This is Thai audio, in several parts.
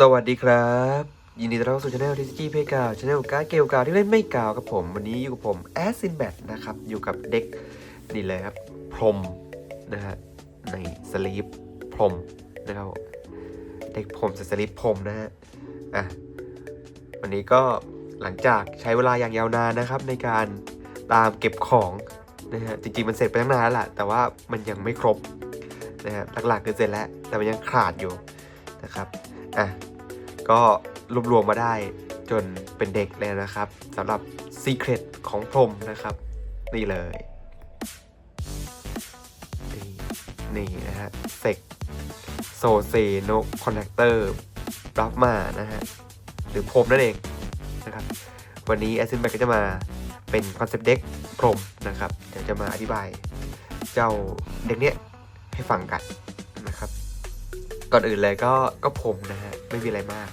สวัสดีครับ ยินดีต้อนรับสู่ช anel ทีซีเพกาวช anel การดเกลกาวที่เล่นไม่กาวครับผม วันนี้อยู่กับผมแอสซินแบทนะครับ อยู่กับเด็กนี่เลยครับ พรมนะฮะในสลีปพรมนะครับเด็กพรมสลีปพรมนะฮะอะวันนี้ก็หลังจากใช้เวลาอย่างยาวนานนะครับ ในการตามเก็บของนะฮะจริงๆมันเสร็จไปตั้งนานแล้วล่ะแต่ว่ามันยังไม่ครบนะฮะหลักๆคือเสร็จแล้วแต่มันยังขาดอยู่นะครับ อะก็รวบรวมมาได้จนเป็นเด็กเลยนะครับสำหรับ Secret ของพรมนะครับ นี่เลย นี่นี่นะฮะเซกโซเซโนคอนแทคเตอร์รับมานะฮะ หรือพรมนั่นเองนะครับ วันนี้แอซินแบก็จะมาเป็นคอนเซปต์เด็กพรมนะครับ เดี๋ยวจะมาอธิบาย เจ้าเด็กเนี้ยให้ฟังกัน ก่อนอื่นเลยก็ก็ผมนะฮะไม่มีอะไรมาก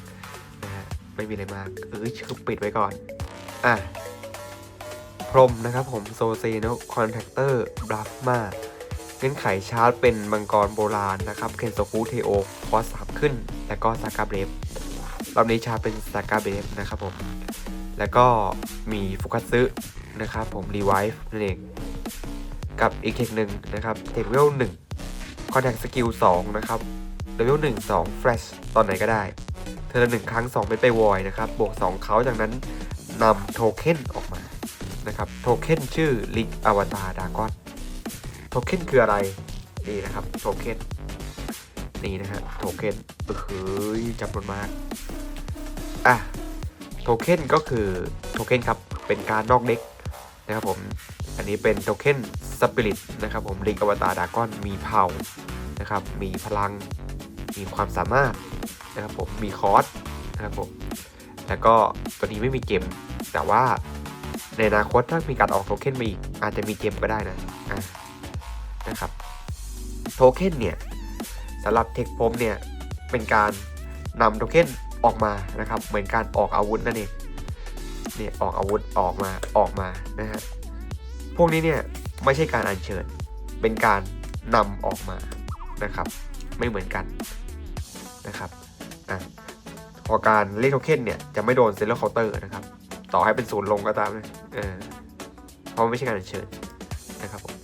นะฮะไม่มีอะไรมากเออคือปิดไว้ก่อน อะพรมนะครับผมโซเซโนคอนแทคเตอร์บลัฟมาเงื่อนไขชาร์จเป็นมังกรโบราณนะครับเคนโซคุเทโอคอสามขึ้น แล้วก็ซากาเบรฟรอบนี้ชาร์จเป็นซากาเบรฟนะครับผม แล้วก็มีฟุกัตซึนะครับผมรีไวฟ์นั่นเองกับอีกเทคหนึ่งนะครับเทคเวลหนึ่งคอนแทคสกิลสองนะครับ เลเวล1 2 Flash ตอนไหนก็ได้ เธอละหนึ่งครั้ง2เป็นไปวอยนะครับ บวก 2 เขาจากนั้นนำโทเค็นออกมานะครับ โทเค็นชื่อลิกอวตารดากอนโทเค็นคืออะไร นี่นะครับ โทเค็นนี่นะฮะ โทเค็นเออเฮ้ยจำนวนมาก อะ โทเค็นก็คือ โทเค็นครับ เป็นการนอกเด็กนะครับผม อันนี้เป็นโทเค็นสปิริตนะครับผมลิกอวตารดากอนมีเผ่านะครับ มีพลัง มีความสามารถนะครับผมมีคอร์สนะครับผมแล้วก็ตัวนี้ไม่มีเกม แต่ว่าในอนาคตถ้ามีการออกโทเค็นมาอีกอาจจะมีเกมก็ได้นะอะนะครับโทเค็นเนี่ยสำหรับเทคพมเนี่ยเป็นการนำโทเค็นออกมานะครับ เหมือนการออกอาวุธนั่นเองเนี่ยออกอาวุธออกมาออกมานะฮะพวกนี้เนี่ยไม่ใช่การอัญเชิญ เป็นการนำออกมานะครับ ไม่เหมือนกัน นะครับอะพอการเรียกโทเค็นเนี่ยจะไม่โดนเซลล์เคาน์เตอร์นะครับ ต่อให้เป็นศูนย์ลงก็ตามนะเออเพราะไม่ใช่การเชิญนะครับผม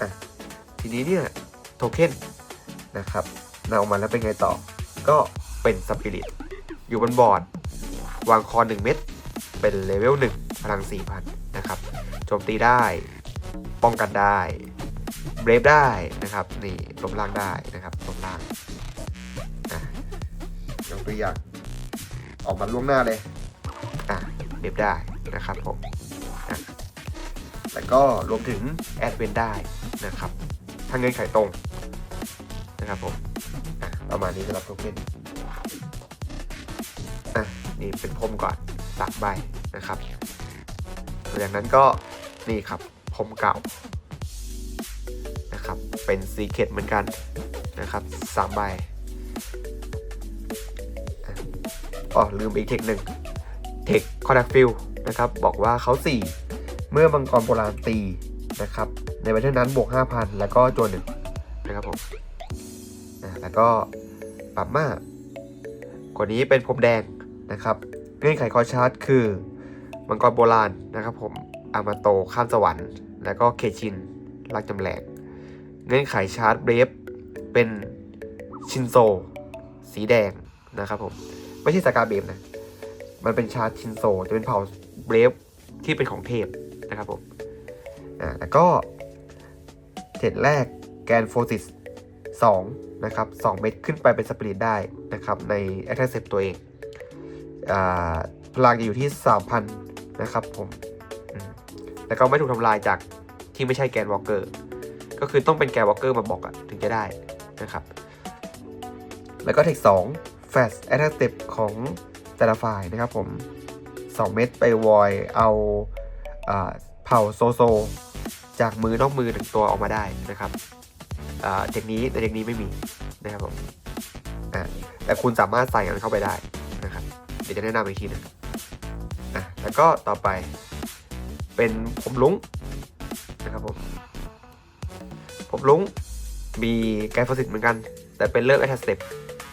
อะทีนี้เนี่ยโทเค็นนะครับนำออกมาแล้วเป็นไงต่อ ก็เป็นสปิริตอยู่บนบอร์ด วางคอ 1 เม็ดเป็นเลเวล1พลัง 4,000 นะครับโจมตีได้ ป้องกันได้ เบรฟได้นะครับ นี่ลบล่างได้นะ ตัวอย่าง ออกมาล่วงหน้าเลย อะเบรฟได้นะครับผมแล้วก็รวมถึงแอดเวนได้นะครับถ้าเงื่อนไขตรงนะครับผมประมาณนี้สำหรับโทเค็นอะนี่เป็นพรมก่อนสักใบนะครับหลังจากนั้นก็นี่ครับพรมเก่านะครับเป็นซีเค t เหมือนกันนะครับสามใบ อ๋อลืมอีกเทคหนึ่งเทคคอนแทคฟิลนะครับบอกว่าเขา 4 เมื่อมังกรโบราณตีนะครับในวันนั้นบวก 5,000 แล้วก็จวนหนึ่งนะครับผมแล้วก็ปับมากกว่านี้เป็นพรมแดงนะครับเงื่อนไขคอชาร์จคือ มังกรโบราณนะครับผมอามาโตข้ามสวรรค์ แล้วก็เคชินรักจำแหลกเงื่อนไขชาร์จเบรฟเป็นชินโซ สีแดงนะครับผม ไม่ใช่สกาเบฟนะ มันเป็นชาชินโซ จะเป็นเผ่าเบรฟที่เป็นของเทพนะครับผม อ่า แล้วก็เทรดแรกแกนโฟซิส2นะครับ 2 เม็ดขึ้นไปเป็นสปริตได้นะครับ ในแอ t เ c เซปตัวเอง อ่า พลังจะอยู่ที่ 3,000 นะครับผมมแล้วก็ไม่ถูกทำลายจากที่ไม่ใช่แกนวอลเกอร์ ก็คือต้องเป็นแกนวอลเกอร์มาบอกอะถึงจะได้นะครับ แล้วก็เทค 2 Fast Attack Step ของแต่ละฝ่ายนะครับผม 2 เม็ดไปวอยเอาเผาโซโซ จากมือนอกมือหนึ่งตัวออกมาได้นะครับอ่าเทคนี้ในเทคนี้ไม่มีนะครับผมแต่คุณสามารถใส่กันเข้าไปได้นะครับ เดี๋ยวจะแนะนำอีกทีนึงอะแล้วก็ต่อไปเป็นผมลุงนะครับผมผมลุงมีแกนฟอสิตเหมือนกัน แต่เป็นเลิกแอทสเต็ป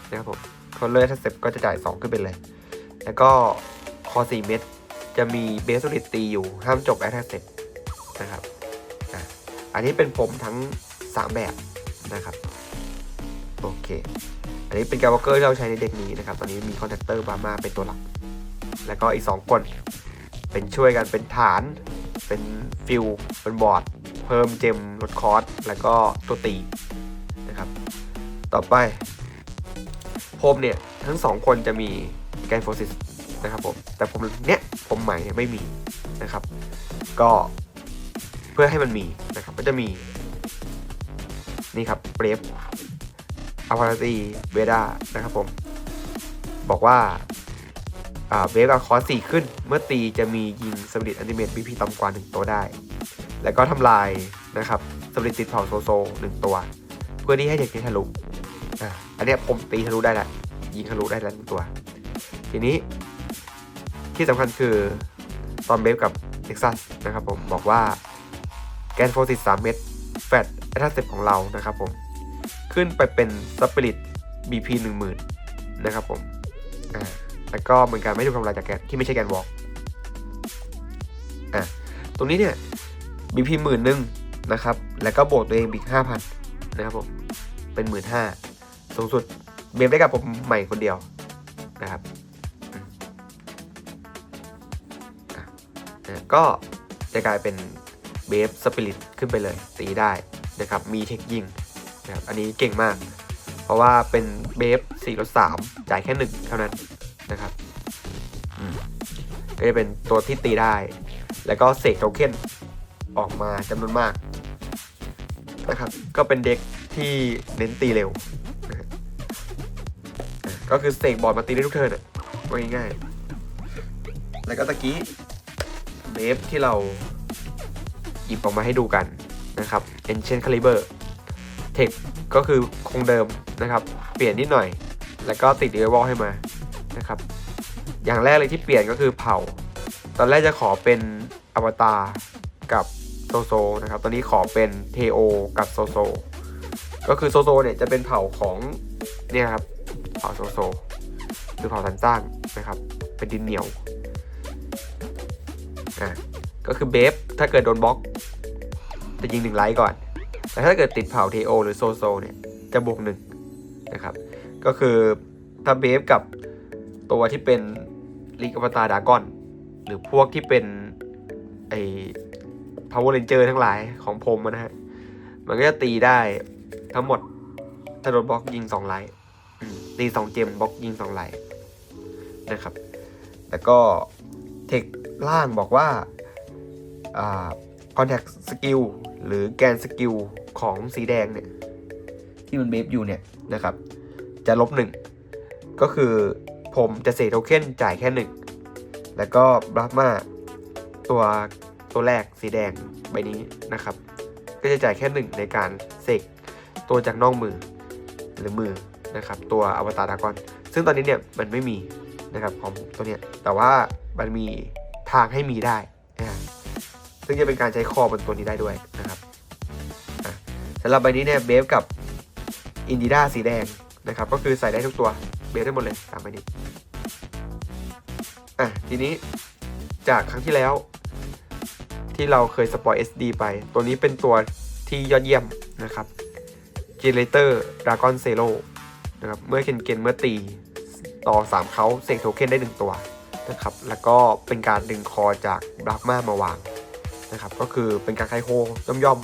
นะครับผม คอเลอร์ถ้าเซฟก็จะจ่าย 2 ขึ้นไปเลย แล้วก็คอ 4 เม็ดจะมีเบสโซลิดตีอยู่ ห้ามจบแอทแทกเซตนะครับอันนี้เป็นผมทั้ง 3 แบบนะครับ โอเค อันนี้เป็นการวอลเกอร์ที่เราใช้ในเด็กนี้นะครับ ตอนนี้มีคอนแทคเตอร์บามาเป็นตัวหลัก แล้วก็อีก 2 คน เป็นช่วยกันเป็นฐาน เป็นฟิลเป็นบอร์ด เพิ่มเจมลดคอร์สแล้วก็ตัวตีนะครับ ต่อไป โฮมเนี่ย ทั้งสองคนจะมีแกนโฟซิสนะครับผม แต่ผมเนี้ยผมใหม่เนี่ยไม่มีนะครับ ก็เพื่อให้มันมีนะครับ ก็จะมี นี่ครับเบรฟอพาร์ตีเวดานะครับผม บอกว่าเวฟกับคอสสี่ขึ้น เมื่อตีจะมียิงสมริตอนิเมตบีพีต่ำกว่า1ตัวได้ แล้วก็ทำลายนะครับสมริตติดเผาโซโซหนึ่งตัว เพื่อที่ให้เด็กนี้ทะลุอ่า อันนี้ผมตีทะลุได้แล้วยิงทะลุได้แล้วหนึ่งตัว ทีนี้ที่สำคัญคือตอนเบฟกับ Nexus นะครับผมบอกว่าแกนโฟสิต3เม็ดแฟตแอทเซปของเรานะครับผม ขึ้นไปเป็นสปิริต BP 10,000 นะครับผมอ่าแล้วก็เหมือนกันไม่ถูกทำลายจากแกนที่ไม่ใช่แกนวอล์กอะตรงนี้เนี่ย BP หมื่นหนึ่งนะครับ แล้วก็โบกตัวเองอีกห้าพันนะครับผม เป็นหมื่นห้า สูงสุดเบฟได้กับผมใหม่คนเดียวนะครับก็จะกลายเป็นเบฟสปิริตขึ้นไปเลย ตีได้นะครับ มีเทคยิงนะครับอันนี้เก่งมาก เพราะว่าเป็นเบฟสี่ลดสามจ่ายแค่หนึ่งเท่านั้นนะครับก็จะเป็นตัวที่ตีได้ แล้วก็เสกโทเค็นออกมาจำนวนมากนะครับ ก็เป็นเด็กที่เน้นตีเร็ว ก็คือเสกบอลมาตีได้ทุกเทิร์นอะว่าง่ายๆแล้วก็ตะกี้เบฟที่เราหยิบออกมาให้ดูกันนะครับ Ancient Caliber เทคก็คือคงเดิมนะครับ เปลี่ยนนิดหน่อย แล้วก็ติดเอเวอให้มานะครับ อย่างแรกเลยที่เปลี่ยนก็คือเผาตอนแรกจะขอเป็นอวตารกับโซโซนะครับ ตอนนี้ขอเป็นเทโอกับโซโซ ก็คือโซโซเนี่ยจะเป็นเผ่าของเนี่ยครับ เผ่าโซโซคือเผ่าสันจ้างนะครับ เป็นดินเหนียวอะก็คือเบฟถ้าเกิดโดนบล็อก จะยิงหนึ่งไลท์ก่อน แต่ถ้าเกิดติดเผ่าเทโอหรือโซโซเนี่ยจะบวกหนึ่งนะครับ ก็คือถ้าเบฟกับตัวที่เป็นลิกอวตารดากอน หรือพวกที่เป็นไอ้ power ranger ทั้งหลายของผมนะฮะ มันก็จะตีได้ทั้งหมดถ้าโดนบล็อกยิงสองไลท์ ตีสองเจมบล็อกยิงสองไลนะครับ แล้วก็เทคล่างบอกว่าคอ่า contact skill หรือแกนสกิลของสีแดงเนี่ยที่มันเบฟอยู่เนี่ยนะครับ จะลบหนึ่งก็คือผมจะเสกโทเค็นจ่ายแค่หนึ่งแล้วก็บลัฟมาตัวตัวแรกสีแดงใบนี้นะครับ ก็จะจ่ายแค่หนึ่งในการเสกตัวจากนอกมือหรือมือ นะครับตัวอวตารดากอน ซึ่งตอนนี้เนี่ยมันไม่มีนะครับของตัวเนี้ยแต่ว่ามันมีทางให้มีได้นะซึ่งจะเป็นการใช้คอบนตัวนี้ได้ด้วยนะครับสำหรับใบนี้เนี่ยเบฟกับอินดิด้าสีแดงนะครับก็คือใส่ได้ทุกตัวเบฟได้หมดเลยตามใบนี้อะทีนี้จากครั้งที่แล้วที่เราเคยสปอย SD ไป ตัวนี้เป็นตัวที่ยอดเยี่ยมนะครับ Generator Dragon Zero นะครับเมื่อเคนเกนเมื่อตีต่อ 3เขาเสกโทเค็นได้ 1 ตัวนะครับแล้วก็เป็นการดึงคอจากบลักมามาวางนะครับก็คือเป็นการไคโฮย่อมย่อม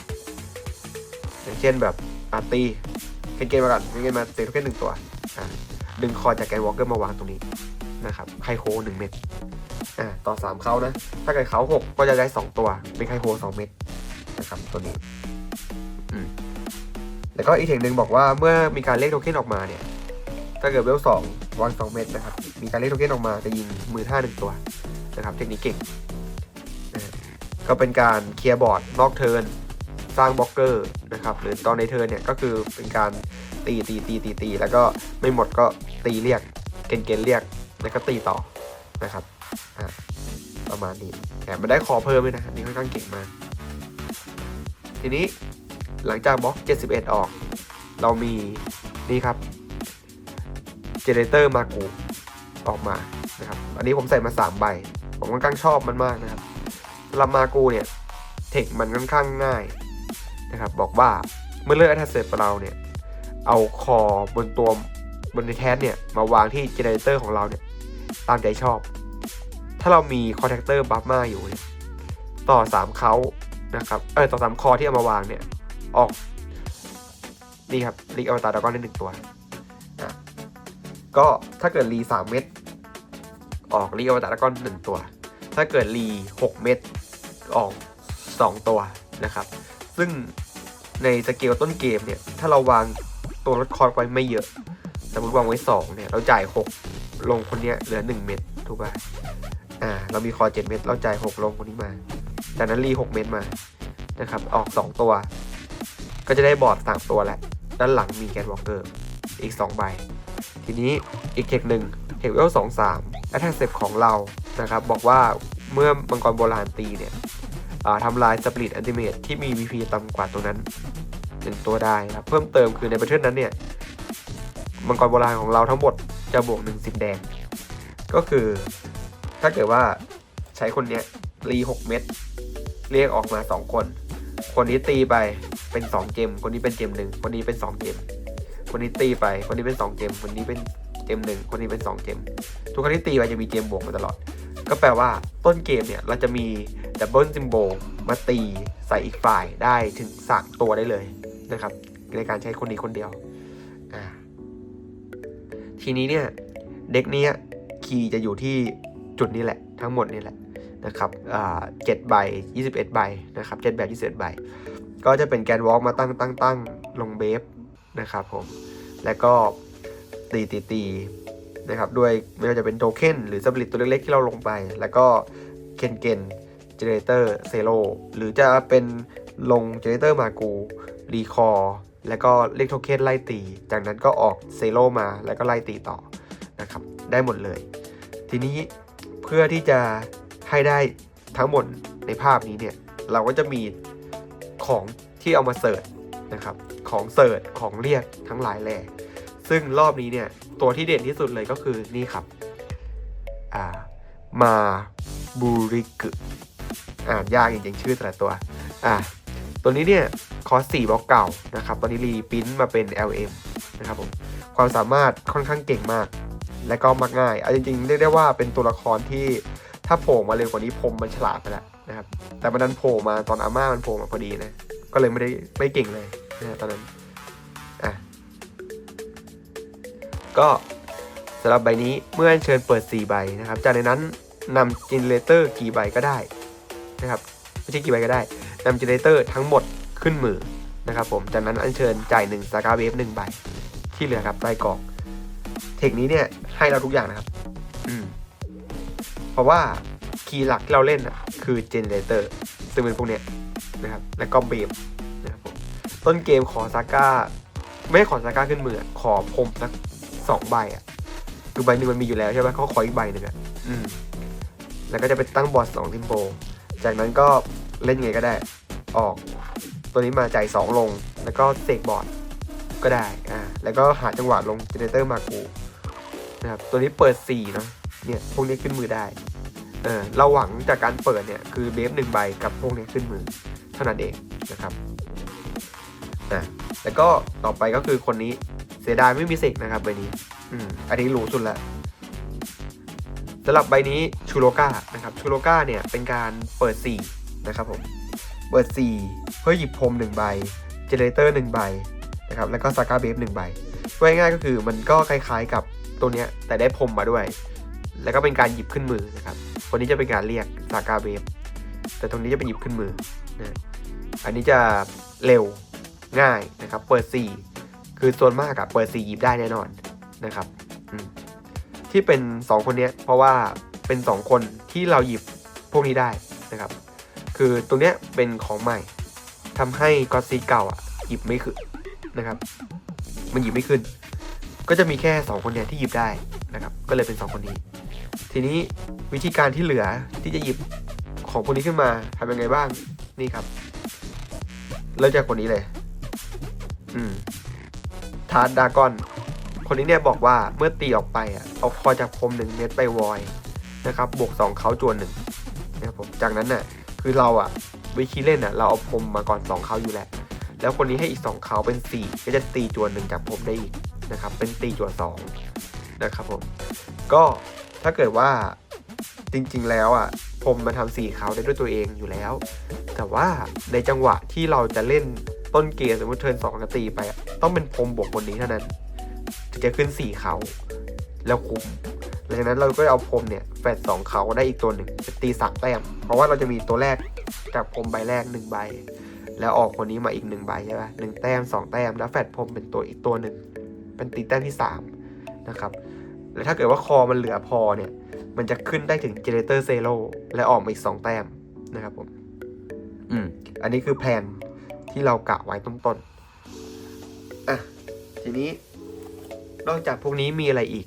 ๆอย่างเช่นแบบอาร์ตีเคนเกนมาก่อนเคนเกนมาเสกโทเค็นหนึ่งตัวดึงคอจากแกนวอลเกอร์มาวางตรงนี้นะครับไคโฮหนึ่งเม็ดอ่าต่อ 3เขานะถ้าเกิดเขา6ก็จะได้ 2 ตัวเป็นไคโฮ2เม็ดนะครับตัวนี้ แล้วก็อีกเทคหนึ่งบอกว่าเมื่อมีการเลขโทเค็นออกมาเนี่ย ถ้าเกิดเวลสองวางสองเม็ดนะครับ มีการเลขโทเค็นออกมาจะยิงมือห้าหนึ่งตัวนะครับเทคนิคเก่งก็เป็นการเคลียร์บอร์ดนอกเทิร์นสร้างบล็อกเกอร์นะครับหรือตอนในเทิร์นเนี่ยก็คือเป็นการตีตีตีตีตีแล้วก็ไม่หมดก็ตีเรียกเกณฑ์เกณฑ์เรียกแล้วก็ตีต่อนะครับประมาณนี้แถมมันได้คอเพิ่มด้วยนะนี่ค่อนข้างเก่งมากทีนี้ หลังจากบล็อก 71 ออก เรามีนี่ครับเจเนเตอร์มากูออกมานะครับ อันนี้ผมใส่มา 3 ใบ ผมค่อนข้างชอบมันมากนะครับสำหรับมากูเนี่ย เทคมันค่อนข้างง่ายนะครับ บอกว่าเมื่อเลือกอัตเสร็จเราเนี่ย เอาคอบนตัวบนในแทสเนี่ย มาวางที่เจเนเตอร์ของเราเนี่ย ตามใจชอบ ถ้าเรามีคอนแทคเตอร์บัฟมาอยู่เนี่ยต่อ 3 เขานะครับ เออต่อสามคอที่เอามาวางเนี่ย ออก นี่ครับรีอวตารดราก้อนได้หนึ่งตัวอะก็ถ้าเกิดรีสามเม็ดออกรีอวตารดราก้อนหนึ่งตัว ถ้าเกิดรีหกเม็ดออกสองตัวนะครับ ซึ่งในสเกลต้นเกมเนี่ย ถ้าเราวางตัวลดคอร์ไว้ไม่เยอะ สมมติวางไว้สองเนี่ย เราจ่ายหกลงคนนี้เหลือหนึ่งเม็ดถูกป่ะ อ่า เรามีคอเจ็ดเม็ดเราจ่ายหกลงคนนี้มา จากนั้นรีหกเม็ดมา นะครับ ออกสองตัว ก็จะได้บอร์ดสามตัวแหละ ด้านหลังมีแกนวอลเกอร์อีก 2 ใบ ทีนี้อีกเทคหนึ่งเทคเวลสองสามแอทแทกเซปของเรานะครับ บอกว่าเมื่อมังกรโบราณตีเนี่ยทำลายสปริตอันติเมตที่มี VP ต่ำกว่าตัวนั้น1ตัวได้ครับเพิ่มเติมคือในประเทศนั้นเนี่ยมังกรโบราณของเราทั้งหมดจะบวก1สิบแดง ก็คือถ้าเกิดว่าใช้คนเนี้ยรี6เม็ดเรียกออกมา2คน คนนี้ตีไป เป็น2เจมคนนี้เป็นเจมหนึ่งคนนี้เป็น2เจมคนนี้ตีไป คนนี้เป็น2เจมคนนี้เป็นเจมหนึ่งคนนี้เป็น2เจมทุกครั้งที่ตีไปจะมีเจมบวกมาตลอด ก็แปลว่าต้นเกมเนี่ยเราจะมีดับเบิลซิมโบมาตีใส่อีกฝ่ายได้ถึง3ตัวได้เลยนะครับ ในการใช้คนนี้คนเดียว ทีนี้เนี่ยเด็กเนี้ยคีย์จะอยู่ที่จุดนี้แหละ ทั้งหมดนี่แหละนะครับเจ็ดใบยี่สิบเอ็ดใบนะครับเจ็ดแบบยี่สิบเอ็ดใบ ก็จะเป็นแกนวอล์กมาตั้งตั้งตั้งลงเบฟนะครับผม แล้วก็ตีตีตีนะครับด้วยไม่ว่าจะเป็นโทเค็นหรือสปริตตัวเล็กๆ ที่เราลงไป แล้วก็เคนเกนเจเนเตอร์เซโลหรือจะเป็นลงเจเนเตอร์มากูรีคอร์แล้วก็เลขโทเค็นไล่ตี จากนั้นก็ออกเซโลมาแล้วก็ไล่ตีต่อนะครับได้หมดเลย ทีนี้เพื่อที่จะให้ได้ทั้งหมดในภาพนี้เนี่ย เราก็จะมี ของที่เอามาเสิร์ชนะครับของเสิร์ชของเรียกทั้งหลายแหล่ซึ่งรอบนี้เนี่ยตัวที่เด่นที่สุดเลยก็คือนี่ครับอ่ามาบูริกอ่านยากจริงๆชื่อแต่ละตัวอ่าตัวนี้เนี่ยคอส4บล็อกเก่านะครับตอนนี้รีปิ้นมาเป็น LM นะครับผมความสามารถค่อนข้างเก่งมาก และก็มักง่ายเอาจริงๆเรียกได้ว่าเป็นตัวละครที่ถ้าโผล่มาเร็วกว่านี้พรมมันฉลาดไปแล้ว นะครับ แต่มันนั้นโผล่มาตอนอาม่ามันโผล่มาพอดีนะ ก็เลยไม่ได้ไม่เก่งเลยนะตอนนั้น อะ ก็สำหรับใบนี้เมื่อเชิญเปิด 4 ใบนะครับ จากในนั้นนำจินเนเตอร์กี่ใบก็ได้นะครับ ไม่ใช่กี่ใบก็ได้นำจินเนเตอร์ทั้งหมดขึ้นมือนะครับผม จากนั้นอัญเชิญจ่าย1สากาเวฟ1ใบ ที่เหลือครับใต้กล่อง เทคนี้เนี่ยให้เราทุกอย่างนะครับ อืม เพราะว่า คีย์หลักที่เราเล่นอะคือเจเนเรเตอร์ซึ่งเป็นพวกเนี้ยนะครับแล้วก็เบมนะครับผมต้นเกมขอซาก้าไม่ได้ขอซาก้าขึ้นมืออะขอพรมสักสองใบอะคือใบหนึ่งมันมีอยู่แล้วใช่ไหมเขาขออีกใบหนึ่งอะอืมแล้วก็จะไปตั้งบอสสองทิมโบจากนั้นก็เล่นยังไงก็ได้ออก ตัวนี้มาจ่ายสองลง แล้วก็เสกบอร์ดก็ได้อ่าแล้วก็หาจังหวะลงเจเนเรเตอร์มากูนะครับตัวนี้เปิดสี่เนาะเนี่ยพวกนี้ขึ้นมือได้ เออเราหวังจากการเปิดเนี่ยคือเบฟหนึ่งใบกับพวกนี้ขึ้นมือเท่านั้นเองนะครับอะแล้วก็ต่อไปก็คือคนนี้เสียดายไม่มีเสกนะครับใบนี้ อืมอันนี้หรูสุดละสำหรับใบนี้ชูโรกานะครับชูโรกาเนี่ยเป็นการเปิด4นะครับผมเปิด 4 เพื่อหยิบพรม1ใบเจเนเรเตอร์1ใบนะครับแล้วก็ซากาเบฟ1ใบช่วยง่ายก็คือมันก็คล้ายๆกับตัวเนี้ยแต่ได้พรมมาด้วย แล้วก็เป็นการหยิบขึ้นมือนะครับ คนนี้จะเป็นการเรียกซากาเบฟแต่ตรงนี้จะเป็นหยิบขึ้นมือนะอันนี้จะเร็วง่ายนะครับ เปิด 4 คือส่วนมากอะเปิด 4 หยิบได้แน่นอนนะครับที่เป็น 2 คนเนี้ยเพราะว่าเป็น 2 คนที่เราหยิบพวกนี้ได้นะครับ คือตัวเนี้ยเป็นของใหม่ทำให้กอซีเก่าอะหยิบไม่ขึ้นนะครับ มันหยิบไม่ขึ้น ก็จะมีแค่ 2 คนเนี้ยที่หยิบได้นะครับ ก็เลยเป็น 2 คนนี้ ทีนี้วิธีการที่เหลือที่จะหยิบของพวกนี้ขึ้นมาทำยังไงบ้างนี่ครับ เริ่มจากคนนี้เลย อืมทาร์ดดากอน คนนี้เนี่ยบอกว่าเมื่อตีออกไปอะเอาคอจากพรมหนึ่งเม็ดไปวอยนะครับ บวกสองเขาจวนหนึ่งนะครับผมจากนั้นน่ะ คือเราอะวิธีเล่นอะ เราเอาพรมมาก่อนสองเขาอยู่แล้วแล้วคนนี้ให้อีกสองเขาเป็นสี่ก็จะตีจวนหนึ่งจากพรมได้อีกนะครับ เป็นตีจวนสองนะครับผม ก็ ถ้าเกิดว่าจริงๆแล้วอะพรมมาทำสี่เขาได้ด้วยตัวเองอยู่แล้ว แต่ว่าในจังหวะที่เราจะเล่นต้นเกมสมมติเทิร์นสองกตีไป ต้องเป็นพรมบวกบนนี้เท่านั้นถึงจะขึ้นสี่เขาแล้วคุ้มหลังจากนั้นเราก็เอาพรมเนี่ยแฟดสองเขาได้อีกตัวหนึ่งจะตีสามแต้ม เพราะว่าเราจะมีตัวแรกจากพรมใบแรกหนึ่งใบ แล้วออกคนนี้มาอีกหนึ่งใบใช่ปะหนึ่งแต้มสองแต้มแล้วแฟดพรมเป็นตัวอีกตัวหนึ่งเป็นตีแต้มที่สามนะครับ แล้วถ้าเกิดว่าคอมันเหลือพอเนี่ย มันจะขึ้นได้ถึงเจเนเตอร์เซโ o และออกมาอีกสองแต้มนะครับผม อืม อันนี้คือแผนที่เรากะไว้ต้นต้นๆอะ ทีนี้ นอกจากพวกนี้มีอะไรอีก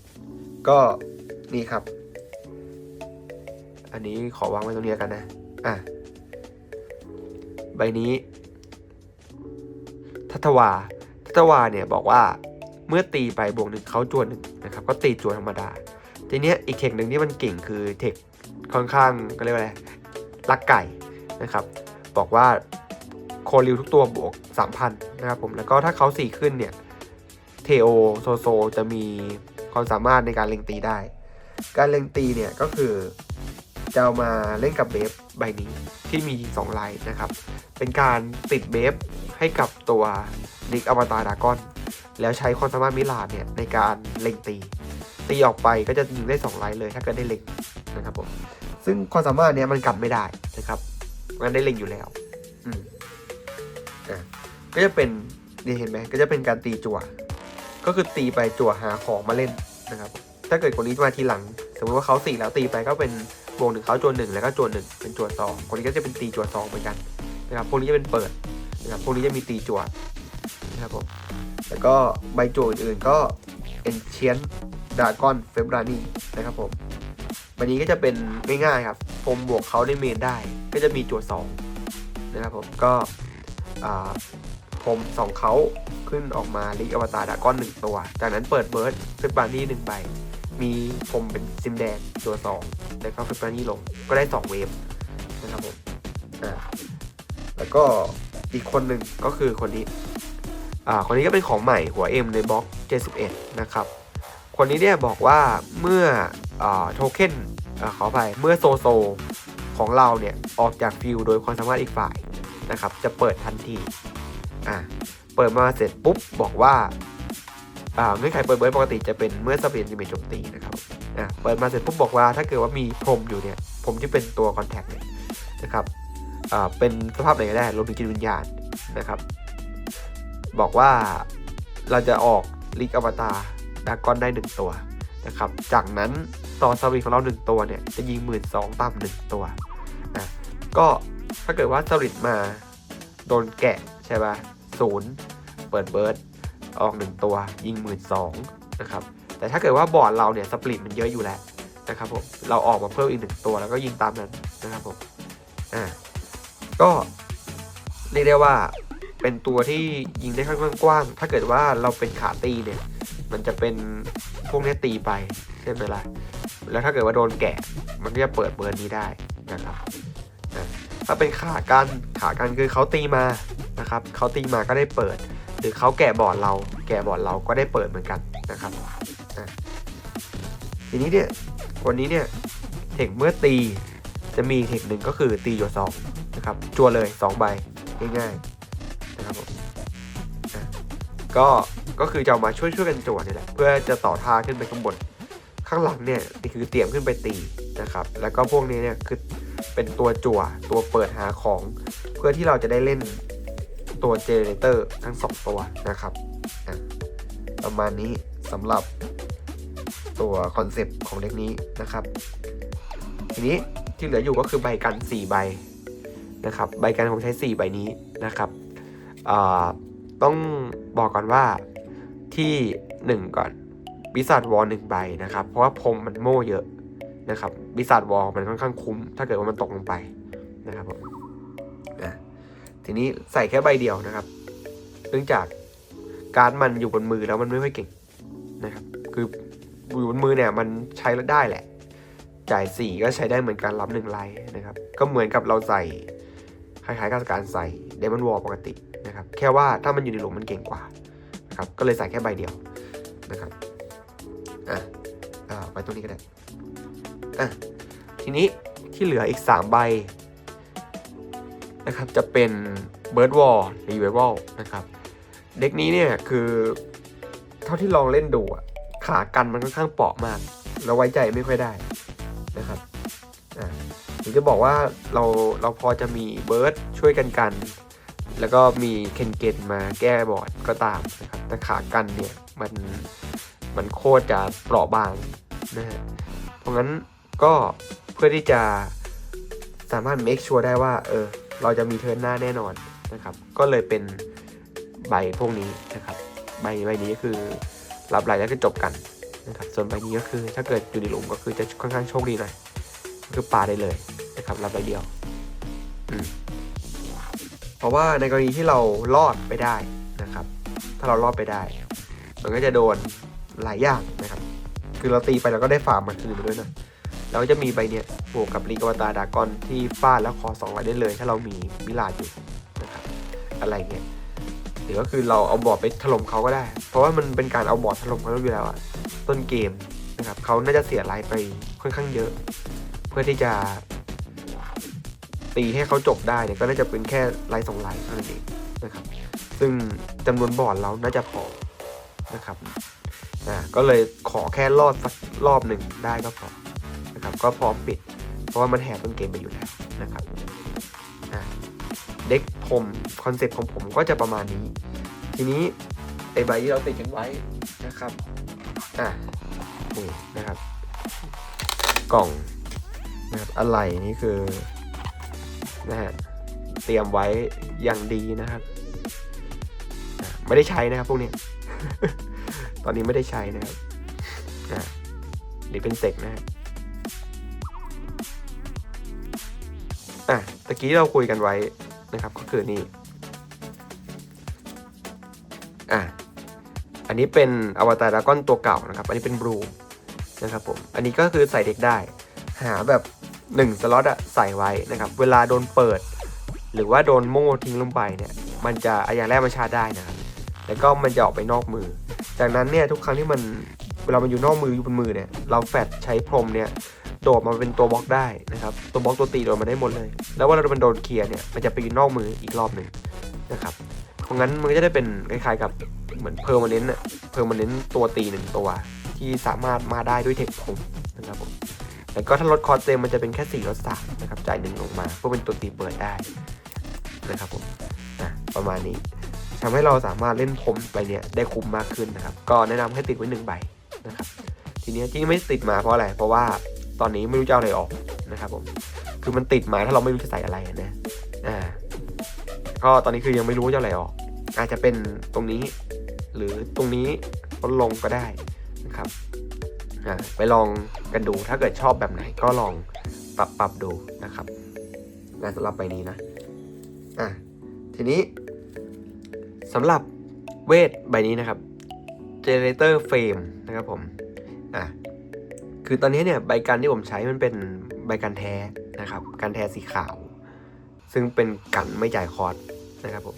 ก็นี่ครับ อันนี้ขอวางไว้ตรงนี้แล้วกันนะ อะ ใบนี้ทัตวาทัตวาเนี่ยบอกว่า เมื่อตีไปบวกหนึ่งเขาจวนหนึ่งนะครับก็ตีจวนธรรมดา ทีเนี้ยอีกเทคหนึ่งที่มันเก่งคือเทคค่อนข้างก็เรียกว่าอะไรลักไก่นะครับ บอกว่าโคริวทุกตัวบวก 3,000 นะครับผมแล้วก็ถ้าเขาสีขึ้นเนี่ยเทโอโซโซจะมีความสามารถในการเล็งตีได้ การเล็งตีเนี่ยก็คือจะามาเล่นกับเบฟใบนี้ที่มี 2 ลายนะครับ เป็นการติดเบฟให้กับตัวนิกอวตารดากอน แล้วใช้ความสามารถมิลาดเนี่ยในการเล็งตี ตีออกไปก็จะยิงได้2ไลท์เลยถ้าเกิดได้เล็งนะครับผมซึ่งความสามารถเนี้ยมันกลับไม่ได้นะครับ มันได้เล็งอยู่แล้วอืมอะก็จะเป็นนี่เห็นไหมก็จะเป็นการตีจั่ว ก็คือตีไปจั่วหาของมาเล่นนะครับ ถ้าเกิดคนนี้มาทีหลัง สมมติว่าเขาสี่แล้วตีไปก็เป็นบวกหนึ่งเขาจวนหนึ่งแล้วก็จวนหนึ่งเป็นจวนสองคนนี้ก็จะเป็นตีจวนสองเหมือนกันนะครับพวกนี้จะเป็นเปิดนะครับพวกนี้จะมีตีจวนนะครับผม แล้วก็ใบจั่วอื่นๆก็ Ancient Dragon f e b r a n i นะครับผมใบนี้ก็จะเป็นไม่ง่ายครับพรมบวกเขาในเมนได้ ก็จะมีจั่วสองนะครับผมก็อ่าพรมสองเขาขึ้นออกมาลิกอวตารดากอนหนึ่งตัว จากนั้นเปิดเบิร์ดเฟบรานี่หนึ่งใบ มีพรมเป็นซิมแดงตัวสองแล้วก็เฟบรานี่ลงก็ได้สองเวฟนะครับผมอ่าแล้วก็อีกคนหนึ่งก็คือคนนี้ อ่าคนนี้ก็เป็นของใหม่หัว M ในบล็อก 71 นะครับ คนนี้เนี่ยบอกว่าเมื่ออโทเค็นอาขอไปเมื่อโซโซของเราเนี่ยออกจากฟิลโดยความสามารถอีกฝ่ายนะครับ จะเปิดทันทีอ่าเปิดมาเสร็จปุ๊บบอกว่าเงื่อนไขเปิดเบิร์ปกติจะเป็นเมื่อสเปียนจะมีโจมตีนะครับอ่าเปิดมาเสร็จปุ๊บบอกว่าถ้าเกิดว่ามีพรมอยู่เนี่ยพรมที่เป็นตัวคอนแทคเนี่ยนะครับอ่าเป็นสภาพไหนก็ได้รวมถึงจิตวิญญาณนะครับ บอกว่าเราจะออกลิกอวตารดากอนได้หนึ่งตัวนะครับ จากนั้นต่อสวิตของเราหนึ่งตัวเนี่ย จะยิงหมื่นสองต่ำหนึ่งตัวนะก็ถ้าเกิดว่าสวิตมาโดนแกะใช่ปะศูนย์เปิดเบิร์ดออกหนึ่งตัว ยิงหมื่นสองนะครับ แต่ถ้าเกิดว่าบอร์ดเราเนี่ยสปริตมันเยอะอยู่แล้วนะครับผมเราออกมาเพิ่มอีกหนึ่งตัวแล้วก็ยิงตามนั้นนะครับผมอ่าก็เรียกได้ว่า เป็นตัวที่ยิงได้ค่อนข้างกว้าง ถ้าเกิดว่าเราเป็นขาตีเนี่ย มันจะเป็นพวกนี้ตีไปใช่ไหมล่ะ แล้วถ้าเกิดว่าโดนแกะ มันก็จะเปิดเบอร์นี้ได้นะครับถ้าเป็นขากันขากันคือเขาตีมานะครับเขาตีมาก็ได้เปิด หรือเขาแกะบอร์ดเรา แกะบอร์ดเราก็ได้เปิดเหมือนกันนะครับทีนี้เนี่ยวันนี้เนี่ยเทคเมื่อตีจะมีเทคหนึ่งก็คือตีอยู่สองนะครับจัวเลยสองใบง่ายๆ นะครับผมก็ก็คือจะเอามาช่วยช่วยกันจวดนี่แหละเพื่อจะต่อท่าขึ้นไปข้างบน ข้างหลังเนี่ยนี่คือเตรียมขึ้นไปตีนะครับ แล้วก็พวกนี้เนี่ยคือเป็นตัวจั่วตัวเปิดหาของ เพื่อที่เราจะได้เล่นตัวเจเนเตอร์ทั้งสองตัวนะครับ ประมาณนี้สำหรับตัวคอนเซปต์ของเด็กนี้นะครับ ทีนี้ที่เหลืออยู่ก็คือใบกัน 4 ใบนะครับ ใบกันผมใช้ 4 ใบนี้นะครับ ต้องบอกก่อนว่าที่ 1 ก่อนบิสัทวอลหนึ่งใบนะครับ เพราะว่าพรมมันโม่เยอะนะครับบิสัทวอลมันค่อนข้างคุ้ม ถ้าเกิดว่ามันตกลงไปนะครับผมทีนี้ใส่แค่ใบเดียวนะครับ เนื่องจากการมันอยู่บนมือแล้วมันไม่ค่อยเก่งนะครับ คืออยู่บนมือเนี่ยมันใช้แล้วได้แหละ จ่ายสี่ก็ใช้ได้เหมือนกันรับหนึ่งไลท์นะครับ ก็เหมือนกับเราใส่คล้ายๆกับการใส่เดมอนวอลปกติ นะครับ แค่ว่าถ้ามันอยู่ในหลุมมันเก่งกว่านะครับก็เลยใส่แค่ใบเดียวนะครับอะอ่าไปตรงนี้ก็ได้อะทีนี้ที่เหลืออีก 3 ใบนะครับจะเป็น Bird Wall Revival นะครับ เด็กนี้เนี่ยคือเท่าที่ลองเล่นดูอะขากันมันค่อนข้างเปราะมากแล้วไว้ใจไม่ค่อยได้นะครับอ่าผมจะบอกว่าเราเราพอจะมีเบิร์ดช่วยกันกัน แล้วก็มีเคนเกนมาแก้บอร์ดก็ตามนะครับแต่ขากันเนี่ยมันมันโคตรจะเปราะบางนะฮะเพราะงั้นก็เพื่อที่จะสามารถ make sure ได้ว่าเออเราจะมีเทิร์นหน้าแน่นอนนะครับ ก็เลยเป็นใบพวกนี้นะครับใบใบนี้ก็คือรับไหลแล้วก็จบกันนะครับส่วนใบนี้ก็คือถ้าเกิดอยู่ในหลุมก็คือจะค่อนข้างโชคดีหน่อยคือปาได้เลยนะครับรับใบเดียวอืม ราะว่าในกรณีที่เรารอดไปได้นะครับ ถ้าเรารอดไปได้ มันก็จะโดนหลายอย่างนะครับ คือเราตีไปเราก็ได้ฟาร์มมาคืนมาด้วยนะเราก็จะมีใบเนี้ยบวกกับลีกวาตาดากอนที่ฟาดแล้วขอสองไว้ได้เลย ถ้าเรามีมิลาดอยู่นะครับอะไรเงี้ยหรือก็คือเราเอาบอร์ดไปถล่มเขาก็ได้ เพราะว่ามันเป็นการเอาบอร์ดถล่มเขาอยู่แล้วอะต้นเกมนะครับเขาน่าจะเสียไลฟ์ไปค่อนข้างเยอะ เพื่อที่จะ ตีให้เขาจบได้เนี่ยก็น่าจะเป็นแค่ไลฟ์สองไลฟ์เท่านั้นเองนะครับ ซึ่งจำนวนบอร์ดเราน่าจะพอนะครับอ่าก็เลยขอแค่รอดสักรอบหนึ่งได้ก็พอนะครับ ก็พร้อมปิด เพราะว่ามันแหกต้นเกมไปอยู่แล้วนะครับอ่าเด็กผมคอนเซ็ปต์ของผมก็จะประมาณนี้ ทีนี้ไอใบที่เราติดกันไว้นะครับอ่านี่นะครับ กล่องนะครับอะไรนี่คือ นะฮะเตรียมไว้อย่างดีนะครับ ไม่ได้ใช้นะครับพวกนี้ ตอนนี้ไม่ได้ใช้นะครับนี่เป็นเซกนะฮะอะตะกี้เราคุยกันไว้นะครับ ก็คือนี่อะอันนี้เป็นอวตารดากอนตัวเก่านะครับ อันนี้เป็นบลูนะครับผม อันนี้ก็คือใส่เด็กได้ หาแบบ 1สล็อตอะใส่ไว้นะครับ เวลาโดนเปิด หรือว่าโดนโม่ทิ้งลงไปเนี่ย มันจะอะอย่างแรกมันชาได้นะครับแล้วก็มันจะออกไปนอกมือ จากนั้นเนี่ยทุกครั้งที่มันเวลามันอยู่นอกมืออยู่บนมือเนี่ย เราแฟดใช้พรมเนี่ยโดดมาเป็นตัวบล็อกได้นะครับ ตัวบล็อกตัวตีโดดมาได้หมดเลย แล้วเวลามันโดนเคลียร์เนี่ย มันจะไปอยู่นอกมืออีกรอบหนึ่งนะครับเพราะงั้นมันก็จะได้เป็นคล้ายๆกับเหมือนเพอร์มาเนนต์อะเพอร์มาเนนต์ตัวตีหนึ่งตัว ที่สามารถมาได้ด้วยเทคพรมนะครับผม แล้วก็ถ้าลดคอร์สเต็มมันจะเป็นแค่ 4 ลด3นะครับ จ่ายหนึ่งลงมาเพื่อเป็นตัวตีเปิดได้นะครับผมอะประมาณนี้ทำให้เราสามารถเล่นพรมใบเนี้ยได้คุ้มมากขึ้นนะครับ ก็แนะนำให้ติดไว้หนึ่งใบนะครับ ทีนี้ที่ไม่ติดมาเพราะอะไร เพราะว่าตอนนี้ไม่รู้จะเอาอะไรออกนะครับผม คือมันติดมาถ้าเราไม่รู้จะใส่อะไรนะ อ่า ก็ตอนนี้คือยังไม่รู้จะอาอะไรออก อาจจะเป็นตรงนี้ หรือตรงนี้ลดลงก็ได้นะครับ อ่าไปลองกันดูถ้าเกิดชอบแบบไหนก็ลองปรับปรับดูนะครับงานสำหรับใบนี้นะอะทีนี้สำหรับเวทใบนี้นะครับ Generator Frame นะครับผมอะคือตอนนี้เนี่ยใบกันที่ผมใช้มันเป็นใบกันแท้นะครับกันแท้สีขาว ซึ่งเป็นกันไม่จ่ายคอร์สนะครับผม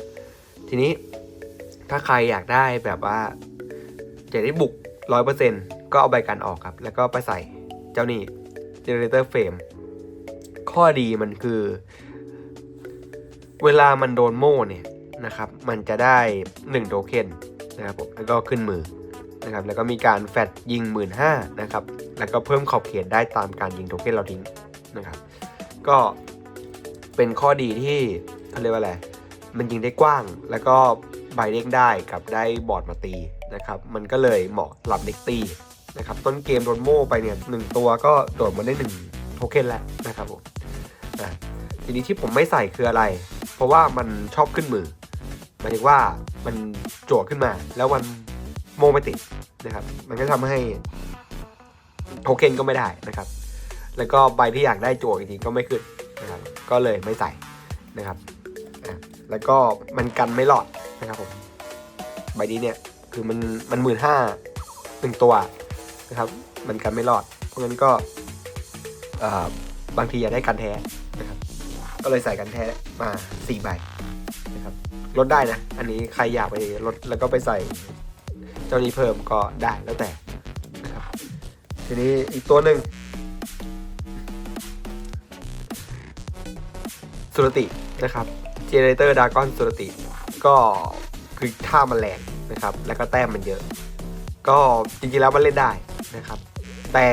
ทีนี้ถ้าใครอยากได้แบบว่าจะได้บุกร้อยเปอร์เซ็น ก็เอาใบกันออกครับ แล้วก็ไปใส่เจ้านี่ generator frame ข้อดีมันคือ เวลามันโดนโม่เนี่ยนะครับ มันจะได้ 1 โทเค็นนะครับผมแล้วก็ขึ้นมือนะครับ แล้วก็มีการแฟดยิง 1 5ื่นนะครับ แล้วก็เพิ่มขอบเขตได้ตามการยิงโทเค็นเราทิ้งนะครับ ก็เป็นข้อดีที่เขาเรียกว่าอะไร มันยิงได้กว้าง แล้วก็ใบเด้งได้กับได้บอร์ดมาตีนะครับ มันก็เลยเหมาะสำหรับเด็กตี นะครับต้นเกมโดนโม่ไปเนี่ยหนึ่งตัวก็โดดมาได้หนึ่งโทเค็นแล้วนะครับผมอะทีนี้ที่ผมไม่ใส่คืออะไร เพราะว่ามันชอบขึ้นมือหมายถึงว่ามันโจวดขึ้นมา แล้วมันโม่ไม่ติดนะครับ มันก็ทำให้โทเค็นก็ไม่ได้นะครับ แล้วก็ใบที่อยากได้โจวดจริงๆก็ไม่ขึ้นนะครับ ก็เลยไม่ใส่นะครับแล้วก็มันกันไม่รอดนะครับผม ใบนี้เนี่ยคือมันมันหมื่นห้าหนึ่งตัว นะครับมันกันไม่รอด เพราะงั้นก็บางทีอยากได้กันแท้นะครับ ก็เลยใส่กันแท้มาสี่ใบนะครับลดได้นะ อันนี้ใครอยากไปลดแล้วก็ไปใส่เจ้านี้เพิ่มก็ได้แล้วแต่นะครับทีนี้อีกตัวหนึ่งสุรตินะครับเจเนเรเตอร์ดากอนสุรติก็คือท่ามันแรงนะครับ แล้วก็แต้มมันเยอะ ก็จริงๆแล้วมันเล่นได้ นะครับ แต่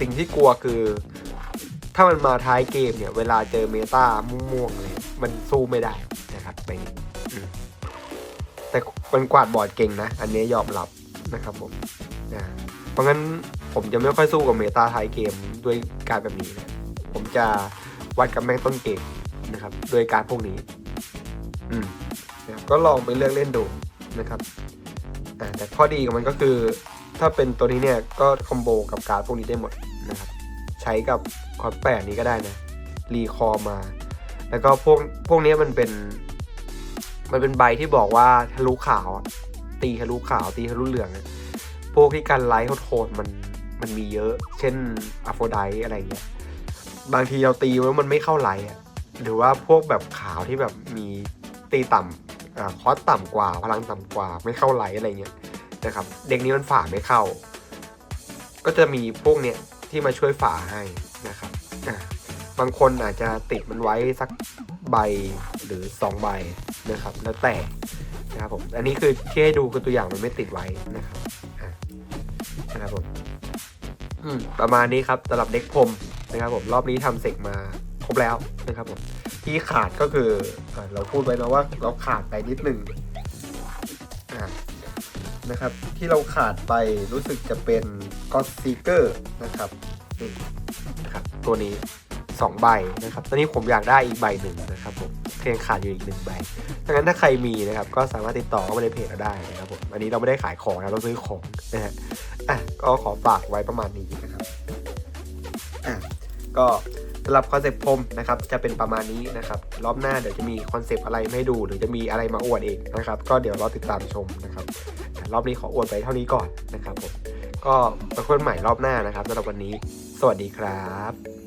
สิ่งที่กลัวคือ ถ้ามันมาท้ายเกมเนี่ย เวลาเจอเมตาม่วงๆเลยมันสู้ไม่ได้นะครับไปแต่มันกวาดบอร์ดเก่งนะ อันนี้ยอมรับนะครับผมนะเพราะงั้นผมจะไม่ค่อยสู้กับเมตาท้ายเกมด้วยการแบบนี้นะผมจะวัดกับแม่งต้นเกมนะครับด้วยการพวกนี้ อืมนะครับก็ลองไปเลือกเล่นดูนะครับแต่ข้อดีของมันก็คือ ถ้าเป็นตัวนี้เนี่ยก็คอมโบกับการดพวกนี้ได้หมดนะครับใช้กับคอร์ดแปดนี้ก็ได้นะรีคอร์มา แล้วก็พวกพวกนี้มันเป็น มันเป็นใบที่บอกว่าทะลุขาว ตีทะลุขาว ตีทะลุเหลือง พวกที่กันไลท์โทนมันมันมีเยอะ เช่นอะโฟไดอะไรเงี้ยบางทีเราตีแล้วมันไม่เข้าไลท์หรือว่าพวกแบบขาวที่แบบมีตีต่ำคอสต่ำกว่าพลังต่ำกว่าไม่เข้าไลท์อะไรเงี้ย นะครับ เด็กนี้มันฝ่าไม่เข้า ก็จะมีพวกเนี้ยที่มาช่วยฝ่าให้นะครับอะบางคนอาจจะติดมันไว้สักใบหรือ 2 ใบนะครับ แล้วแต่นะครับผมอันนี้คือที่ให้ดูคือตัวอย่างมันไม่ติดไว้นะครับอะนะครับผมอืมประมาณนี้ครับสำหรับเด็กพรมนะครับผมรอบนี้ทำเสร็จมาครบแล้วนะครับผมที่ขาดก็คืออเราพูดไว้นะว่าเราขาดไปนิดหนึ่งอะ นะครับ ที่เราขาดไปรู้สึกจะเป็น God Seeker นะครับนี่นะครับ ตัวนี้ 2 ใบนะครับ ตอนนี้ผมอยากได้อีกใบหนึ่งนะครับผมเพียงขาดอยู่อีกหนึ่งใบดังนั้นถ้าใครมีนะครับ ก็สามารถติดต่อเข้ามาในเพจเราได้นะครับผม อันนี้เราไม่ได้ขายของนะเราซื้อของนะฮะ อะ ก็ขอฝากไว้ประมาณนี้นะครับ อะ ก็สำหรับคอนเซปต์พรมนะครับจะเป็นประมาณนี้นะครับ รอบหน้าเดี๋ยวจะมีคอนเซปต์อะไรมาให้ดู หรือจะมีอะไรมาอวดเองนะครับ ก็เดี๋ยวรอติดตามชมนะครับแต่ รอบนี้ขออวดไปเท่านี้ก่อนนะครับผมก็มาค้นใหม่รอบหน้านะครับสำหรับวันนี้ สวัสดีครับ